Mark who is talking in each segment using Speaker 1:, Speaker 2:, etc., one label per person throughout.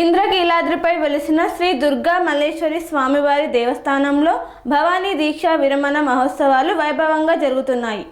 Speaker 1: ఇంద్రకీలాద్రిపై వెలిసిన శ్రీ దుర్గా మల్లేశ్వరి స్వామివారి దేవస్థానంలో భవానీ దీక్ష విరమణ మహోత్సవాలు వైభవంగా జరుగుతున్నాయి.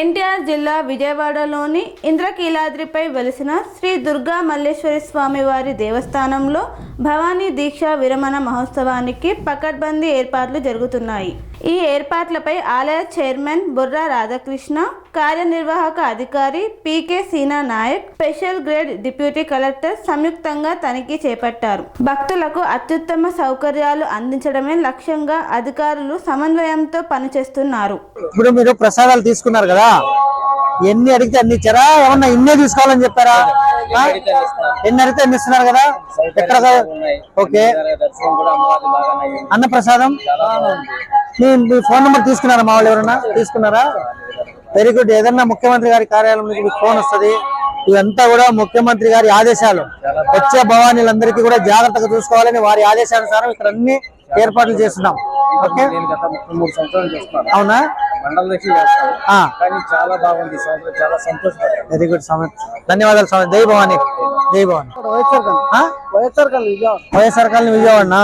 Speaker 1: ఎన్టీఆర్ జిల్లా విజయవాడలోని ఇంద్రకీలాద్రిపై వెలిసిన శ్రీ దుర్గా మల్లేశ్వరి స్వామివారి దేవస్థానంలో భవానీ దీక్ష విరమణ మహోత్సవానికి పకడ్బందీ ఏర్పాట్లు జరుగుతున్నాయి. ఈ ఏర్పాట్లపై ఆలయ చైర్మన్ బుర్రా రాధాకృష్ణ కార్యనిర్వాహక అధికారి PK Seena Naik special grade deputy collector సంయుక్తంగా తనిఖీ చేపట్టారు. భక్తులకు అత్యుత్తమ సౌకర్యాలు అందించడమే లక్ష్యంగా అధికారులు సమన్వయంతో పనిచేస్తున్నారు.
Speaker 2: ఇప్పుడు మీరు ప్రసాదాలు తీసుకున్నారు కదా? ఎన్ని అడిగితే అన్ని ఇచ్చారా? ఏమన్నా ఇన్నే తీసుకోవాలని చెప్పారా? ఎన్ని అడిగితే అన్ని ఇస్తున్నారు కదా? ఎక్కడ ఓకే. అన్న ప్రసాదం మీ మీ ఫోన్ నెంబర్ తీసుకున్నారా మా వాళ్ళు ఎవరన్నా? తీసుకున్నారా? వెరీ గుడ్ ఏదన్నా ముఖ్యమంత్రి గారి కార్యాలయం నుంచి మీకు ఫోన్ వస్తది ఇదంతా కూడా ముఖ్యమంత్రి గారి ఆదేశాలు. వచ్చే భవానీలందరికీ కూడా జాగ్రత్తగా చూసుకోవాలని వారి ఆదేశానుసారం ఇక్కడ అన్ని ఏర్పాట్లు చేస్తున్నాం. ఓకే?
Speaker 3: మూడు సంవత్సరాలు చేస్తున్నాను.
Speaker 2: అవునా?
Speaker 3: చాలా బాగుంది చాలా
Speaker 2: వెరీ గుడ్ స్వామి. ధన్యవాదాలు స్వామి. జై భవాని. జై భవాని?
Speaker 3: వైఎస్ఆర్ కాలనీ
Speaker 2: వైఎస్ఆర్ కాలనీ విజయవాడనా?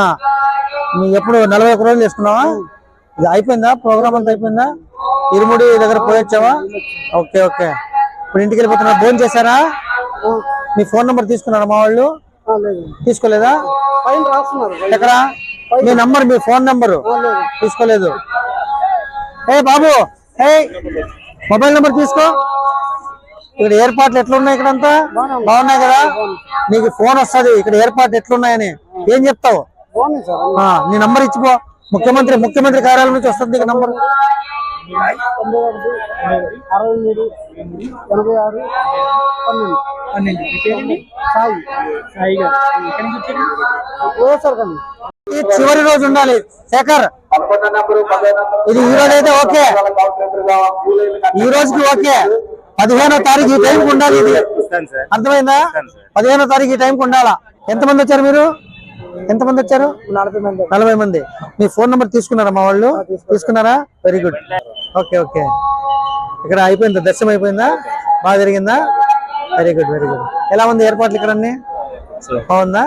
Speaker 2: నువ్వు ఎప్పుడు నలభై ఒక్క రోజులు చేసుకున్నావా? ఇది అయిపోయిందా? ప్రోగ్రామ్ అంతా అయిపోయిందా? ఇరుముడి దగ్గర పోయొచ్చావా? Okay okay. ఇప్పుడు ఇంటికి వెళ్ళిపోతున్నా. ఫోన్ చేశారా? మీ ఫోన్ నంబర్ తీసుకున్నారా మా వాళ్ళు? తీసుకోలేదా? ఎక్కడ? మీ నంబర్ మీ ఫోన్ నంబరు? తీసుకోలేదు. ఏ బాబు ఏ మొబైల్ నంబర్ తీసుకో. ఇక్కడ ఏర్పాట్లు ఎట్లున్నాయి ఇక్కడంతా? బాగున్నాయి కదా? నీకు ఫోన్ వస్తది. ఇక్కడ ఏర్పాట్లు ఎట్లున్నాయని. ఏం చెప్తావు? నీ నంబర్ ఇచ్చిపో. ముఖ్యమంత్రి ముఖ్యమంత్రి కార్యాలయం నుంచి వస్తుంది నంబర్
Speaker 3: అరవై మూడు ఎనభై ఆరు పన్నెండు పన్నెండు సాయి సాయి
Speaker 2: చివరి రోజు ఉండాలి. శేఖర్ ఇది ఈ రోజు అయితే ఓకే. ఈ రోజుకి ఓకే. పదిహేనో తారీఖు ఈ టైంకి ఉండాలి ఇది. అర్థమైందా? పదిహేనో తారీఖు ఈ టైంకి ఉండాలా? ఎంతమంది వచ్చారు మీరు? ఎంతమంది వచ్చారు?
Speaker 3: నలభై మంది.
Speaker 2: నలభై మంది. మీ ఫోన్ నెంబర్ తీసుకున్నారా మా వాళ్ళు? తీసుకున్నారా? వెరీ గుడ్ ఓకే ఓకే ఇక్కడ అయిపోయిందా? దర్శనం అయిపోయిందా? బాగా జరిగిందా? వెరీ గుడ్ వెరీ గుడ్ ఎలా ఉంది ఏర్పాట్లు ఇక్కడ అన్ని? బాగుందా?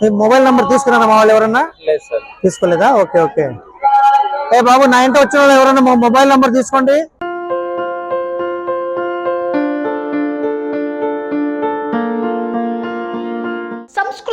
Speaker 2: మీ మొబైల్ నంబర్ తీసుకున్నారా మా వాళ్ళు ఎవరన్నా?
Speaker 3: లేదు సార్
Speaker 2: తీసుకోలేదా? ఓకే ఓకే ఏ బాబు నా ఇంట వచ్చిన వాళ్ళు ఎవరన్నా మా మొబైల్ నంబర్ తీసుకోండి.